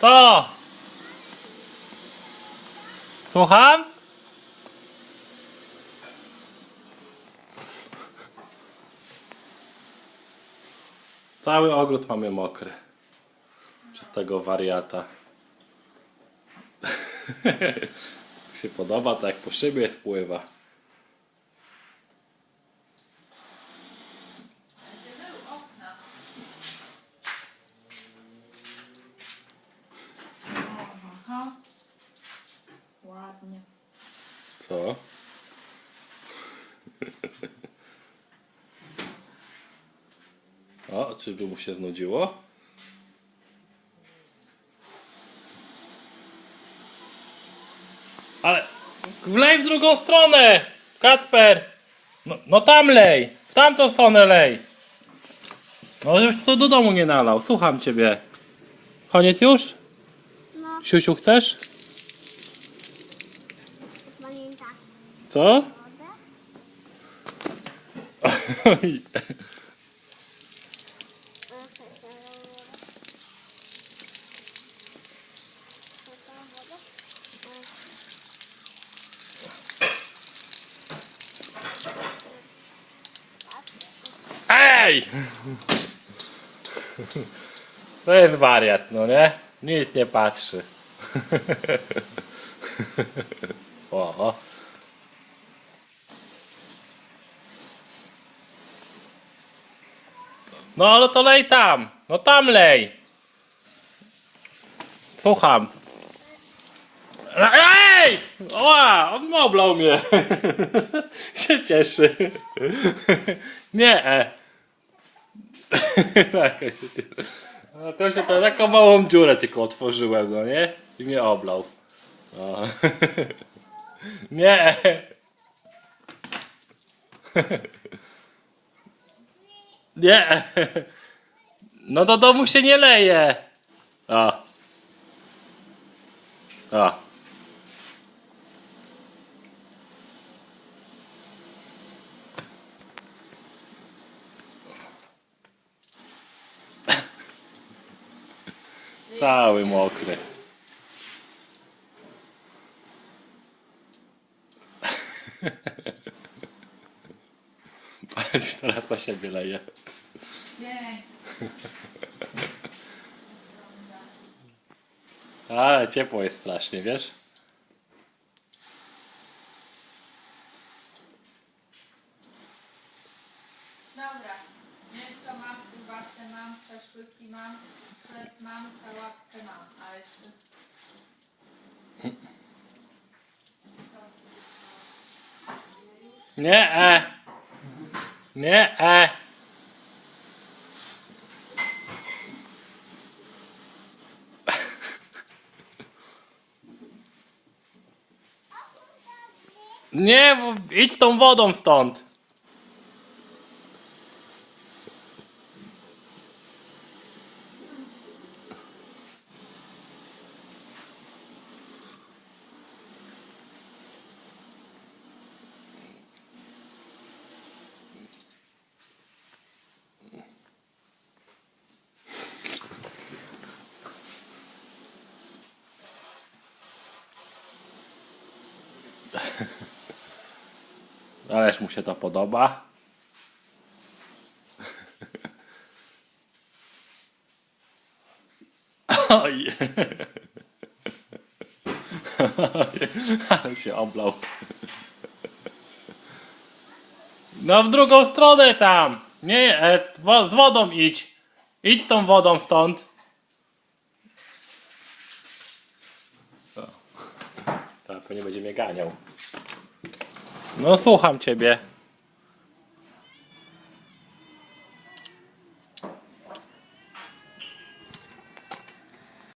Co? Słucham? Cały ogród mamy mokry. Przez tego wariata. Jak się podoba, tak jak po szybie spływa. Ładnie. Co? O, czyby mu się znudziło? Ale lej w drugą stronę! Kacper! No, no tam lej! W tamtą stronę lej! No żebyś to do domu nie nalał. Słucham ciebie. Koniec już? No, Siusiu chcesz? Co? wodę? Ej! To jest wariat, no nie? Nic nie patrzy. O. No ale to lej tam. No tam lej. Słucham. Ej! Oła! On oblał mnie. się cieszy. Nie. e. Tak. No to się to taką małą dziurę tylko otworzyłem, no nie? I mnie oblał. O. Nie. Nie. No do domu się nie leje. O. O. Cały mokry. Teraz na siebie leje. Nie. Ale ciepło jest strasznie, wiesz? Dobra. Mięso mam, kiełbasę mam, szaszłyki mam, chleb mam, sałatkę mam. A jeszcze... Nie, e. Nie, e. Nie, idź tą wodą stąd. Ależ mu się to podoba. Oj. Ale się oblał. No w drugą stronę tam. Nie, e, z wodą idź. Idź z tą wodą stąd. O. Tak, to nie będzie mnie ganiał. No słucham ciebie.